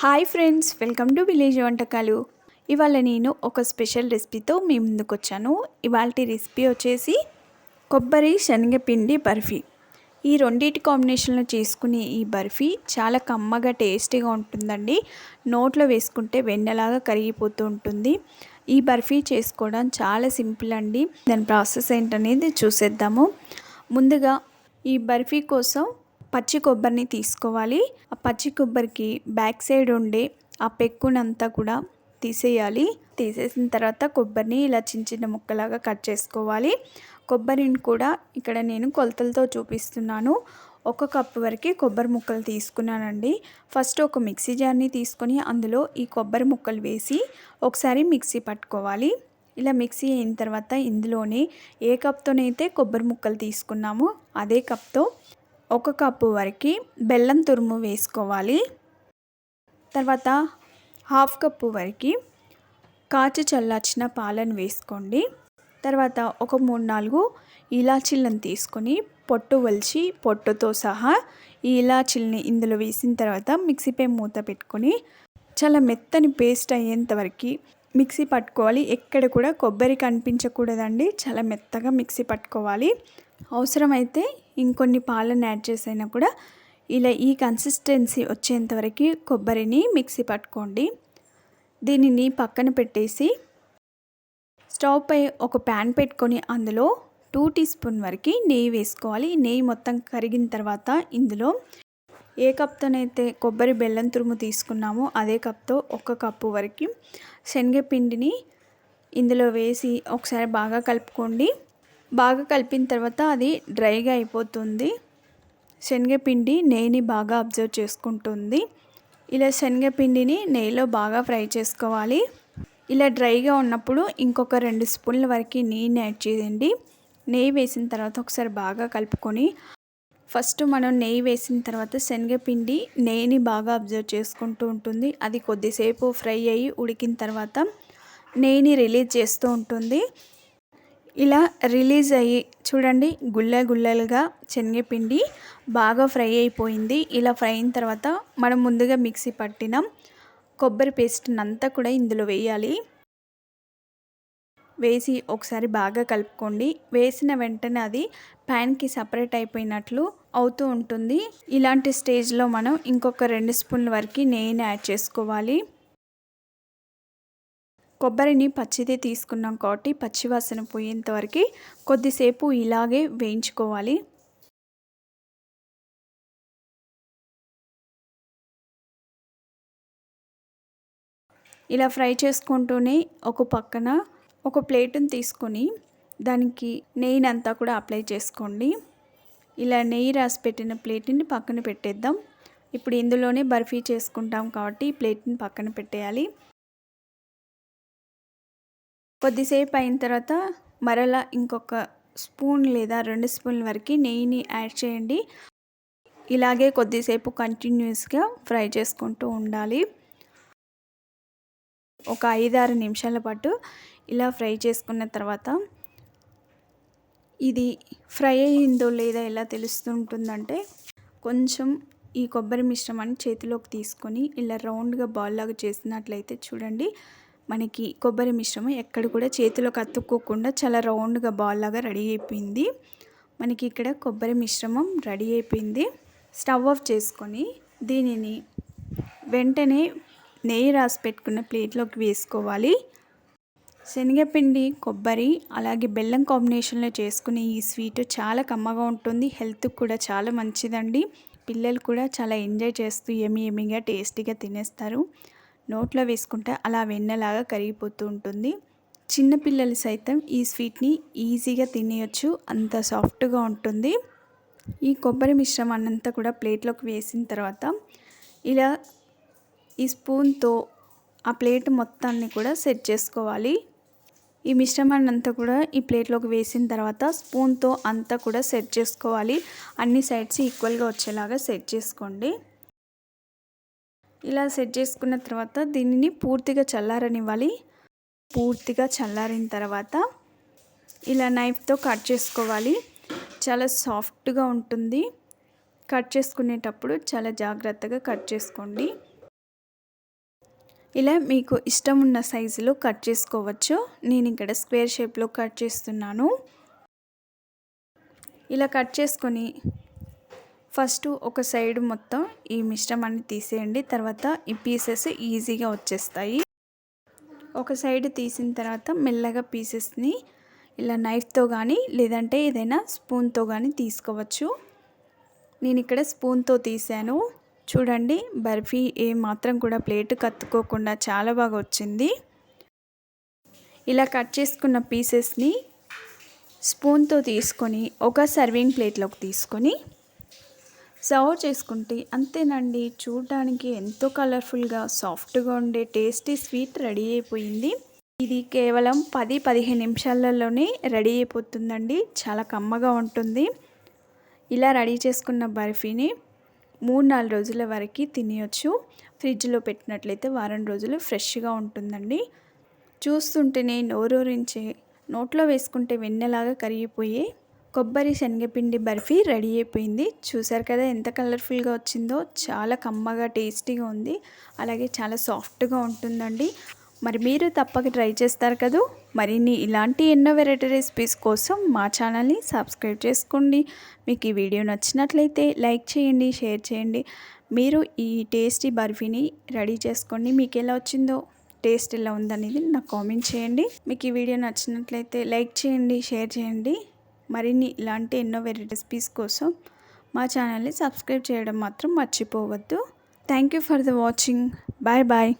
Hi friends welcome to village వంటకాలు. ఇవాళ నేను ఒక స్పెషల్ రెసిపీతో మీ ముందుకు వచ్చాను. ఇవాళ రెసిపీ వచ్చేసి కొబ్బరి శనగపిండి బర్ఫీ. ఈ రెండింటి కాంబినేషన్లో చేసుకునే ఈ బర్ఫీ చాలా కమ్మగా టేస్టీగా ఉంటుందండి. నోట్లో వేసుకుంటే వెన్నెలాగా కరిగిపోతూ ఉంటుంది. ఈ బర్ఫీ చేసుకోవడం చాలా సింపుల్ అండి. దాని ప్రాసెస్ ఏంటనేది చూసేద్దాము. ముందుగా ఈ బర్ఫీ కోసం పచ్చి కొబ్బరిని తీసుకోవాలి. ఆ పచ్చి కొబ్బరికి బ్యాక్ సైడ్ ఉండే ఆ పెక్కునంతా కూడా తీసేయాలి. తీసేసిన తర్వాత కొబ్బరిని ఇలా చిన్న చిన్న ముక్కలాగా కట్ చేసుకోవాలి. కొబ్బరిని కూడా ఇక్కడ నేను కొలతలతో చూపిస్తున్నాను. ఒక కప్పు వరకు కొబ్బరి ముక్కలు తీసుకున్నానండి. ఫస్ట్ ఒక మిక్సీ జార్ని తీసుకొని అందులో ఈ కొబ్బరి ముక్కలు వేసి ఒకసారి మిక్సీ పట్టుకోవాలి. ఇలా మిక్సీ అయిన తర్వాత ఇందులోనే ఏ కప్తోనైతే కొబ్బరి ముక్కలు తీసుకున్నామో అదే కప్తో ఒక కప్పు వరకు బెల్లం తురుము వేసుకోవాలి. తర్వాత హాఫ్ కప్పు వరకు కాచి చల్లార్చిన పాలను వేసుకోండి. తర్వాత ఒక మూడు నాలుగు ఇలాచీలను తీసుకొని పొట్టు వలిచి పొట్టుతో సహా ఈ ఇలాచీలని ఇందులో వేసిన తర్వాత మిక్సీపై మూత పెట్టుకొని చాలా మెత్తని పేస్ట్ అయ్యేంత వరకు మిక్సీ పట్టుకోవాలి. ఎక్కడ కూడా కొబ్బరి కనిపించకూడదండి. చాలా మెత్తగా మిక్సీ పట్టుకోవాలి. అవసరమైతే ఇంకొన్ని పాలను యాడ్ చేసైనా కూడా ఇలా ఈ కన్సిస్టెన్సీ వచ్చేంతవరకు కొబ్బరిని మిక్సీ పట్టుకోండి. దీనిని పక్కన పెట్టేసి స్టవ్ పై ఒక ప్యాన్ పెట్టుకొని అందులో టూ టీ స్పూన్ వరకు నెయ్యి వేసుకోవాలి. నెయ్యి మొత్తం కరిగిన తర్వాత ఇందులో ఏ కప్తోనైతే కొబ్బరి బెల్లం తురుము తీసుకున్నామో అదే కప్తో ఒక కప్పు వరకు శనగపిండిని ఇందులో వేసి ఒకసారి బాగా కలుపుకోండి. బాగా కలిపిన తర్వాత అది డ్రైగా అయిపోతుంది. శనగపిండి నెయ్యిని బాగా అబ్జర్వ్ చేసుకుంటుంది. ఇలా శనగపిండిని నెయ్యిలో బాగా ఫ్రై చేసుకోవాలి. ఇలా డ్రైగా ఉన్నప్పుడు ఇంకొక రెండు స్పూన్ల వరకు నెయ్యిని యాడ్ చేయండి. నెయ్యి వేసిన తర్వాత ఒకసారి బాగా కలుపుకొని ఫస్ట్ మనం నెయ్యి వేసిన తర్వాత శనగపిండి నెయ్యిని బాగా అబ్జర్వ్ చేసుకుంటూ ఉంటుంది. అది కొద్దిసేపు ఫ్రై అయ్యి ఉడికిన తర్వాత నెయ్యిని రిలీజ్ చేస్తూ ఉంటుంది. ఇలా రిలీజ్ అయ్యి చూడండి గుల్ల గుల్లలుగా శనగపిండి బాగా ఫ్రై అయిపోయింది. ఇలా ఫ్రై అయిన తర్వాత మనం ముందుగా మిక్సీ పట్టిన. కొబ్బరి పేస్ట్ని అంతా కూడా ఇందులో వేయాలి. వేసి ఒకసారి బాగా కలుపుకోండి. వేసిన వెంటనే అది ప్యాన్కి సపరేట్ అయిపోయినట్లు అవుతూ ఉంటుంది. ఇలాంటి స్టేజ్లో మనం ఇంకొక రెండు స్పూన్ల వరకు నెయ్యిని యాడ్ చేసుకోవాలి. కొబ్బరిని పచ్చిదే తీసుకున్నాం కాబట్టి పచ్చివాసన పోయేంతవరకు కొద్దిసేపు ఇలాగే వేయించుకోవాలి. ఇలా ఫ్రై చేసుకుంటూనే ఒక పక్కన ఒక ప్లేట్ని తీసుకొని దానికి నెయ్యిని అంతా కూడా అప్లై చేసుకోండి. ఇలా నెయ్యి రాసి పెట్టిన ప్లేట్ని పక్కన పెట్టేద్దాం. ఇప్పుడు ఇందులోనే బర్ఫీ చేసుకుంటాం కాబట్టి ఈ ప్లేట్ని పక్కన పెట్టేయాలి. కొద్దిసేపు అయిన తర్వాత మరలా ఇంకొక స్పూన్ లేదా రెండు స్పూన్ల వరకు నెయ్యిని యాడ్ చేయండి. ఇలాగే కొద్దిసేపు కంటిన్యూస్గా ఫ్రై చేసుకుంటూ ఉండాలి. ఒక ఐదారు నిమిషాల పాటు ఇలా ఫ్రై చేసుకున్న తర్వాత ఇది ఫ్రై అయిందో లేదా ఎలా తెలుస్తుంటుందంటే కొంచెం ఈ కొబ్బరి మిశ్రమాన్ని చేతిలోకి తీసుకొని ఇలా రౌండ్గా బాల్ లాగా చేసినట్లయితే చూడండి మనకి కొబ్బరి మిశ్రమం ఎక్కడ కూడా చేతిలో కత్తుక్కోకుండా చాలా రౌండ్గా బాల్ లాగా రెడీ అయిపోయింది. మనకి ఇక్కడ కొబ్బరి మిశ్రమం రెడీ అయిపోయింది. స్టవ్ ఆఫ్ చేసుకొని దీనిని వెంటనే నెయ్యి రాసి పెట్టుకున్న ప్లేట్లోకి వేసుకోవాలి. శనగపిండి కొబ్బరి అలాగే బెల్లం కాంబినేషన్లో చేసుకునే ఈ స్వీట్ చాలా కమ్మగా ఉంటుంది. హెల్త్కి కూడా చాలా మంచిదండి. పిల్లలు కూడా చాలా ఎంజాయ్ చేస్తూ ఏమి ఏమిగా టేస్టీగా తినేస్తారు. నోట్లో వేసుకుంటే అలా వెన్నలాగా కరిగిపోతూ ఉంటుంది. చిన్నపిల్లలు సైతం ఈ స్వీట్ని ఈజీగా తినేయచ్చు. అంత సాఫ్ట్గా ఉంటుంది. ఈ కొబ్బరి మిశ్రమాన్ని అంతా కూడా ప్లేట్లోకి వేసిన తర్వాత ఇలా ఈ స్పూన్తో ఆ ప్లేట్ మొత్తాన్ని కూడా సెట్ చేసుకోవాలి. ఈ మిశ్రమాన్ని అంతా కూడా ఈ ప్లేట్లోకి వేసిన తర్వాత స్పూన్తో అంతా కూడా సెట్ చేసుకోవాలి. అన్ని సైడ్స్ ఈక్వల్గా వచ్చేలాగా సెట్ చేసుకోండి. ఇలా సెట్ చేసుకున్న తర్వాత దీనిని పూర్తిగా చల్లారనివ్వాలి. పూర్తిగా చల్లారిన తర్వాత ఇలా నైఫ్తో కట్ చేసుకోవాలి. చాలా సాఫ్ట్గా ఉంటుంది. కట్ చేసుకునేటప్పుడు చాలా జాగ్రత్తగా కట్ చేసుకోండి. ఇలా మీకు ఇష్టం ఉన్న సైజులో కట్ చేసుకోవచ్చు. నేను ఇక్కడ స్క్వేర్ షేప్లో కట్ చేస్తున్నాను. ఇలా కట్ చేసుకొని ఫస్ట్ ఒక సైడ్ మొత్తం ఈ మిశ్రమాన్ని తీసేయండి. తర్వాత ఈ పీసెస్ ఈజీగా వచ్చేస్తాయి. ఒక సైడ్ తీసిన తర్వాత మెల్లగా పీసెస్ని ఇలా నైఫ్తో కానీ లేదంటే ఏదైనా స్పూన్తో కానీ తీసుకోవచ్చు. నేను ఇక్కడ స్పూన్తో తీసాను. చూడండి బర్ఫీ ఏ మాత్రం కూడా ప్లేట్ కత్తుకోకుండా చాలా బాగా వచ్చింది. ఇలా కట్ చేసుకున్న పీసెస్ని స్పూన్తో తీసుకొని ఒక సర్వింగ్ ప్లేట్లోకి తీసుకొని సర్వ్ చేసుకుంటే అంతేనండి. చూడడానికి ఎంతో కలర్ఫుల్గా సాఫ్ట్గా ఉండే టేస్టీ స్వీట్ రెడీ అయిపోయింది. ఇది కేవలం పది పదిహేను నిమిషాలలోనే రెడీ అయిపోతుందండి. చాలా కమ్మగా ఉంటుంది. ఇలా రెడీ చేసుకున్న బర్ఫీని మూడు నాలుగు రోజుల వరకు తినేయచ్చు. ఫ్రిడ్జ్లో పెట్టినట్లయితే వారం రోజులు ఫ్రెష్గా ఉంటుందండి. చూస్తుంటేనే నోరూరించే నోట్లో వేసుకుంటే వెన్నెలాగా కరిగిపోయే కొబ్బరి శనగపిండి బర్ఫీ రెడీ అయిపోయింది. చూసారు కదా ఎంత కలర్ఫుల్గా వచ్చిందో. చాలా కమ్మగా టేస్టీగా ఉంది. అలాగే చాలా సాఫ్ట్గా ఉంటుందండి. మరి మీరు తప్పక ట్రై చేస్తారు కదా. మరిన్ని ఇలాంటి ఎన్నో వెరైటీ రెసిపీస్ కోసం మా ఛానల్ని సబ్స్క్రైబ్ చేసుకోండి. మీకు ఈ వీడియో నచ్చినట్లయితే లైక్ చేయండి షేర్ చేయండి. మీరు ఈ టేస్టీ బర్ఫీని రెడీ చేసుకోండి. మీకు ఎలా వచ్చిందో టేస్ట్ ఎలా ఉందనేది నాకు కామెంట్ చేయండి. మీకు ఈ వీడియో నచ్చినట్లయితే లైక్ చేయండి షేర్ చేయండి. మరిన్ని ఇలాంటి ఎన్నో వెరైటీ రెసిపీస్ కోసం మా ఛానల్ని సబ్స్క్రైబ్ చేయడం మాత్రం మర్చిపోవద్దు. Thank you for the watching bye bye